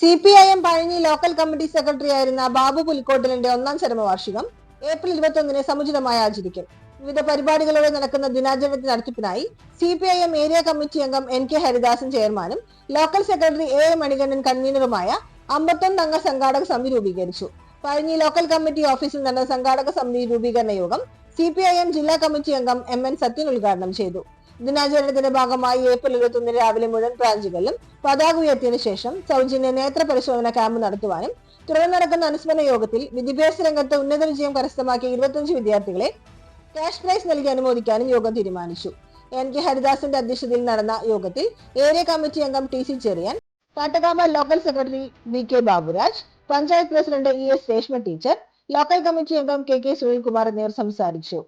C P I M Pazhanji local committee secretary ആയിരുന്ന ബാബു പുലിക്കോട്ടിലിന്റെ ഒന്നാം ചരമവാർഷികം April ഇരുപത്തൊന്നിന് സമുചിതമായി ആചരിക്കും. വിവിധ പരിപാടികളോടെ നടക്കുന്ന ദിനാചരണത്തിന് നടത്തിപ്പിനായി C P I M area committee അംഗം എൻ കെ ഹരിദാസൻ ചെയർമാനും local secretary A A Manikandan കൺവീനറുമായ അമ്പത്തൊന്ന് അംഗ സംഘാടക സമിതി രൂപീകരിച്ചു. പഴഞ്ഞി ലോക്കൽ കമ്മിറ്റി ഓഫീസിൽ നടന്ന സംഘാടക സമിതി രൂപീകരണ യോഗം സി പി ഐ എം ജില്ലാ കമ്മിറ്റി അംഗം എം എൻ സത്യൻ ഉദ്ഘാടനം ചെയ്തു. ദിനാചരണത്തിന്റെ ഭാഗമായി ഏപ്രിൽ ഇരുപത്തൊന്നിന് രാവിലെ മുഴുവൻ ബ്രാഞ്ചുകളിലും പതാക ഉയർത്തിയതിനു ശേഷം സൗജന്യ നേത്ര പരിശോധന ക്യാമ്പ് നടത്തുവാനും തുടർന്ന് നടക്കുന്ന അനുസ്മരണ യോഗത്തിൽ വിദ്യാഭ്യാസ രംഗത്ത് ഉന്നത വിജയം കരസ്ഥമാക്കിയ ഇരുപത്തിയഞ്ച് വിദ്യാർത്ഥികളെ ക്യാഷ് പ്രൈസ് നൽകി അനുമോദിക്കാനും യോഗം തീരുമാനിച്ചു. എൻ കെ ഹരിദാസിന്റെ അധ്യക്ഷതയിൽ നടന്ന യോഗത്തിൽ ഏരിയ കമ്മിറ്റി അംഗം T C Cherian Kattakama local secretary V K Baburaj panchayat president E S Reshma teacher local committee അംഗം കെ കെ സുനിൽകുമാർ എന്നിവർ സംസാരിച്ചു.